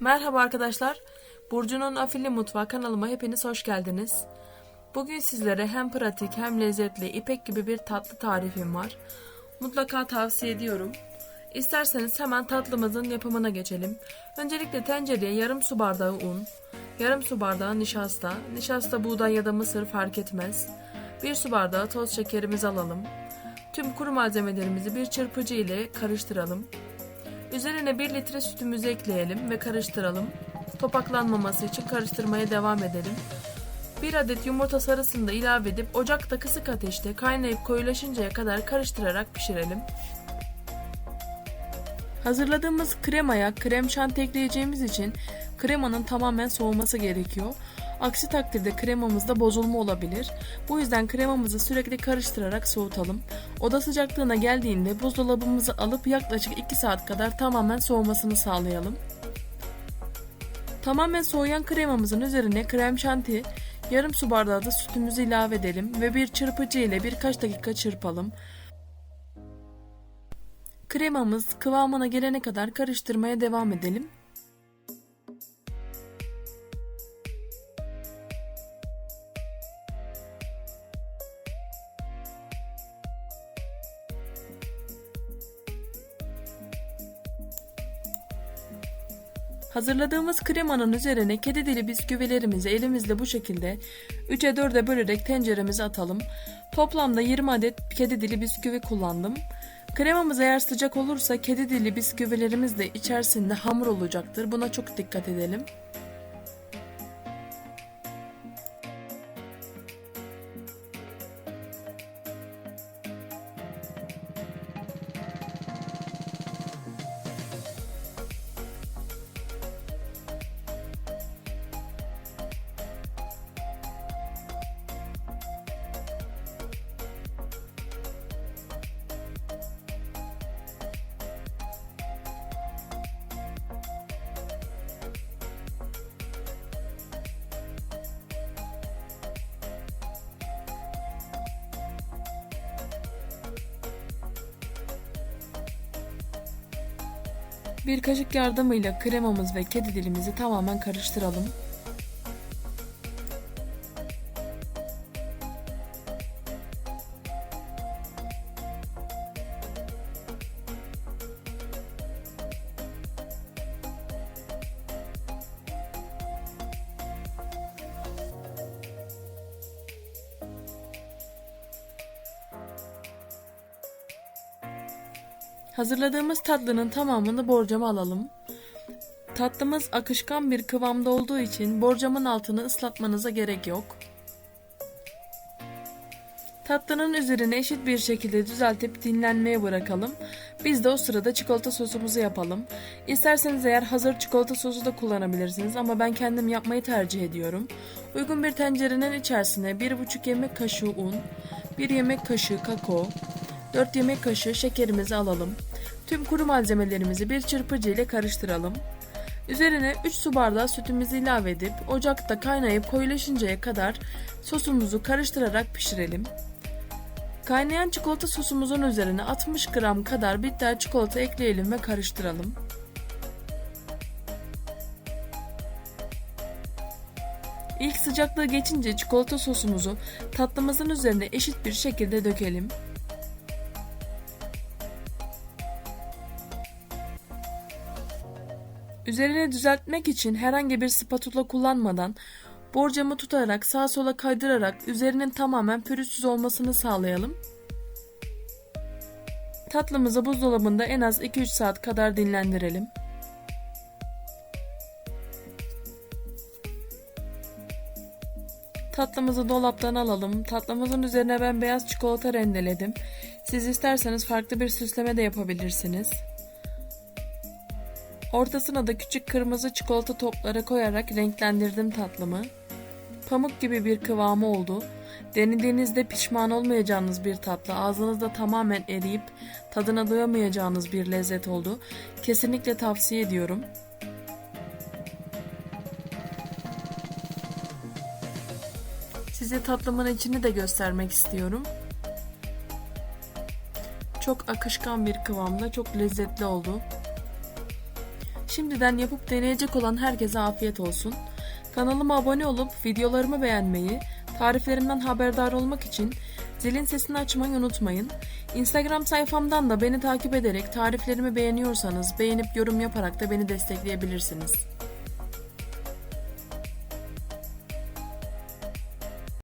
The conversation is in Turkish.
Merhaba arkadaşlar. Burcu'nun Afilli Mutfağı kanalıma hepiniz hoş geldiniz. Bugün sizlere hem pratik hem lezzetli ipek gibi bir tatlı tarifim var. Mutlaka tavsiye ediyorum. İsterseniz hemen tatlımızın yapımına geçelim. Öncelikle tencereye yarım su bardağı un, yarım su bardağı nişasta, nişasta buğday ya da mısır fark etmez. Bir su bardağı toz şekerimizi alalım. Tüm kuru malzemelerimizi bir çırpıcı ile karıştıralım. Üzerine 1 litre sütümüzü ekleyelim ve karıştıralım. Topaklanmaması için karıştırmaya devam edelim. 1 adet yumurta sarısını da ilave edip ocakta kısık ateşte kaynayıp koyulaşıncaya kadar karıştırarak pişirelim. Hazırladığımız kremaya krem şanti ekleyeceğimiz için kremanın tamamen soğuması gerekiyor. Aksi takdirde kremamızda bozulma olabilir. Bu yüzden kremamızı sürekli karıştırarak soğutalım. Oda sıcaklığına geldiğinde buzdolabımızı alıp yaklaşık 2 saat kadar tamamen soğumasını sağlayalım. Tamamen soğuyan kremamızın üzerine krem şanti, yarım su bardağı da sütümüzü ilave edelim ve bir çırpıcı ile birkaç dakika çırpalım. Kremamız kıvamına gelene kadar karıştırmaya devam edelim. Hazırladığımız kremanın üzerine kedi dili bisküvilerimizi elimizle bu şekilde 3'e 4'e bölerek tenceremize atalım. Toplamda 20 adet kedi dili bisküvi kullandım. Kremamız eğer sıcak olursa kedi dili bisküvilerimiz de içerisinde hamur olacaktır. Buna çok dikkat edelim. Bir kaşık yardımıyla kremamız ve kedi dilimizi tamamen karıştıralım. Hazırladığımız tatlının tamamını borcama alalım. Tatlımız akışkan bir kıvamda olduğu için borcamın altını ıslatmanıza gerek yok. Tatlının üzerine eşit bir şekilde düzeltip dinlenmeye bırakalım. Biz de o sırada çikolata sosumuzu yapalım. İsterseniz eğer hazır çikolata sosu da kullanabilirsiniz ama ben kendim yapmayı tercih ediyorum. Uygun bir tencerenin içerisine 1,5 yemek kaşığı un, 1 yemek kaşığı kakao, 4 yemek kaşığı şekerimizi alalım. Tüm kuru malzemelerimizi bir çırpıcı ile karıştıralım. Üzerine 3 su bardağı sütümüzü ilave edip ocakta kaynayıp koyulaşıncaya kadar sosumuzu karıştırarak pişirelim. Kaynayan çikolata sosumuzun üzerine 60 gram kadar bitter çikolata ekleyelim ve karıştıralım. İlk sıcaklığı geçince çikolata sosumuzu tatlımızın üzerine eşit bir şekilde dökelim. Üzerine düzeltmek için herhangi bir spatula kullanmadan borcamı tutarak sağa sola kaydırarak üzerinin tamamen pürüzsüz olmasını sağlayalım. Tatlımızı buzdolabında en az 2-3 saat kadar dinlendirelim. Tatlımızı dolaptan alalım. Tatlımızın üzerine ben beyaz çikolata rendeledim. Siz isterseniz farklı bir süsleme de yapabilirsiniz. Ortasına da küçük kırmızı çikolata topları koyarak renklendirdim tatlımı. Pamuk gibi bir kıvamı oldu. Denediğinizde pişman olmayacağınız bir tatlı, ağzınızda tamamen eriyip tadına doyamayacağınız bir lezzet oldu. Kesinlikle tavsiye ediyorum. Size tatlımın içini de göstermek istiyorum. Çok akışkan bir kıvamda, çok lezzetli oldu. Şimdiden yapıp deneyecek olan herkese afiyet olsun. Kanalıma abone olup videolarımı beğenmeyi, tariflerimden haberdar olmak için zilin sesini açmayı unutmayın. Instagram sayfamdan da beni takip ederek tariflerimi beğeniyorsanız beğenip yorum yaparak da beni destekleyebilirsiniz.